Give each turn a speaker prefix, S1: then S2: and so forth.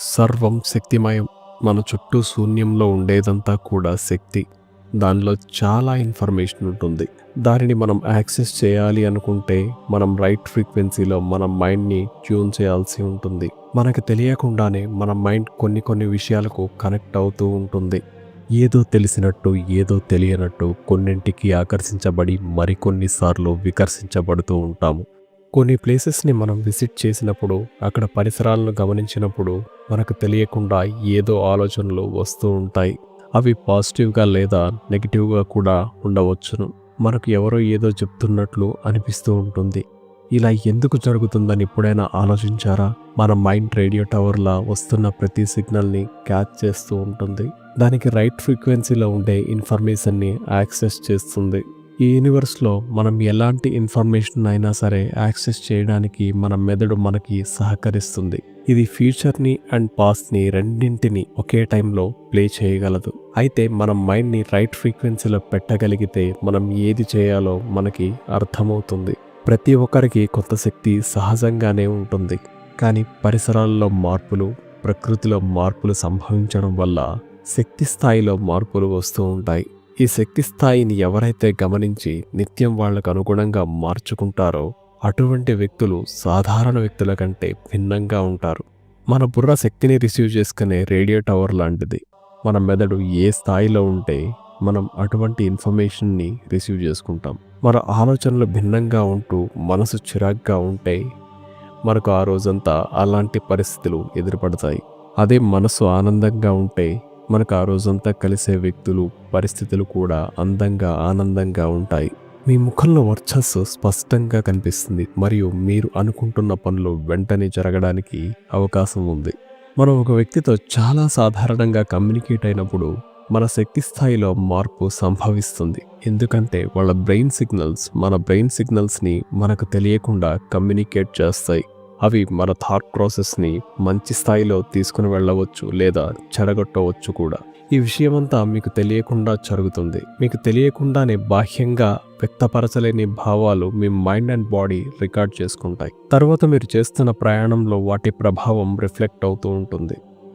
S1: సర్వం శక్తిమయం మన చుట్టూ శూన్యంలో ఉండేదంతా కూడా శక్తి. దానిలో చాలా ఇన్ఫర్మేషన్ ఉంటుంది. దానిని మనం యాక్సెస్ చేయాలి అనుకుంటే మనం రైట్ ఫ్రీక్వెన్సీలో మన మైండ్ని ట్యూన్ చేయాల్సి ఉంటుంది. మనకు తెలియకుండానే మన మైండ్ కొన్ని కొన్ని విషయాలకు కనెక్ట్ అవుతూ ఉంటుంది. ఏదో తెలిసినట్టు ఏదో తెలియనట్టు కొన్నింటికి ఆకర్షించబడి మరికొన్నిసార్లు వికర్షించబడుతూ ఉంటాము. కొన్ని ప్లేసెస్ని మనం విజిట్ చేసినప్పుడు అక్కడ పరిసరాలను గమనించినప్పుడు మనకు తెలియకుండా ఏదో ఆలోచనలు వస్తూ ఉంటాయి. అవి పాజిటివ్గా లేదా నెగిటివ్గా కూడా ఉండవచ్చును. మనకు ఎవరో ఏదో చెప్తున్నట్లు అనిపిస్తూ ఉంటుంది. ఇలా ఎందుకు జరుగుతుందని ఎప్పుడైనా ఆలోచించారా? మన మైండ్ రేడియో టవర్లా వస్తున్న ప్రతి సిగ్నల్ని క్యాచ్ చేస్తూ ఉంటుంది. దానికి రైట్ ఫ్రీక్వెన్సీలో ఉండే ఇన్ఫర్మేషన్ని యాక్సెస్ చేస్తుంది. ఈ యూనివర్స్లో మనం ఎలాంటి ఇన్ఫర్మేషన్ అయినా సరే యాక్సెస్ చేయడానికి మన మెదడు మనకి సహకరిస్తుంది. ఇది ఫ్యూచర్ని అండ్ పాస్ట్ని రెండింటిని ఒకే టైంలో ప్లే చేయగలదు. అయితే మనం మైండ్ని రైట్ ఫ్రీక్వెన్సీలో పెట్టగలిగితే మనం ఏది చేయాలో మనకి అర్థమవుతుంది. ప్రతి ఒక్కరికి కొత్త శక్తి సహజంగానే ఉంటుంది. కానీ పరిసరాల్లో మార్పులు ప్రకృతిలో మార్పులు సంభవించడం వల్ల శక్తి స్థాయిలో మార్పులు వస్తూ ఉంటాయి. ఈ శక్తి స్థాయిని ఎవరైతే గమనించి నిత్యం వాళ్ళకు అనుగుణంగా మార్చుకుంటారో అటువంటి వ్యక్తులు సాధారణ వ్యక్తుల కంటే భిన్నంగా ఉంటారు. మన బుర్ర శక్తిని రిసీవ్ చేసుకునే రేడియో టవర్ లాంటిది. మన మెదడు ఏ స్థాయిలో ఉంటే మనం అటువంటి ఇన్ఫర్మేషన్ని రిసీవ్ చేసుకుంటాం. మన ఆలోచనలు భిన్నంగా ఉంటూ మనసు చిరాగ్గా ఉంటే మనకు ఆ రోజంతా అలాంటి పరిస్థితులు ఎదురుపడతాయి. అదే మనసు ఆనందంగా ఉంటే మనకు ఆ రోజంతా కలిసే వ్యక్తులు పరిస్థితులు కూడా అందంగా ఆనందంగా ఉంటాయి. మీ ముఖంలో వర్చస్సు స్పష్టంగా కనిపిస్తుంది. మరియు మీరు అనుకుంటున్న పనులు వెంటనే జరగడానికి అవకాశం ఉంది. మనం ఒక వ్యక్తితో చాలా సాధారణంగా కమ్యూనికేట్ అయినప్పుడు మన శక్తి స్థాయిలో మార్పు సంభవిస్తుంది. ఎందుకంటే వాళ్ళ బ్రెయిన్ సిగ్నల్స్ మన బ్రెయిన్ సిగ్నల్స్ని మనకు తెలియకుండా కమ్యూనికేట్ చేస్తాయి. అవి మన థాట్ ప్రాసెస్ని మంచి స్థాయిలో తీసుకుని వెళ్ళవచ్చు లేదా చెడగొట్టవచ్చు కూడా. ఈ విషయమంతా మీకు తెలియకుండా జరుగుతుంది. మీకు తెలియకుండానే బాహ్యంగా వ్యక్తపరచలేని భావాలు మీ మైండ్ అండ్ బాడీ రికార్డ్ చేసుకుంటాయి. తర్వాత మీరు చేస్తున్న ప్రయాణంలో వాటి ప్రభావం రిఫ్లెక్ట్ అవుతూ ఉంటుంది.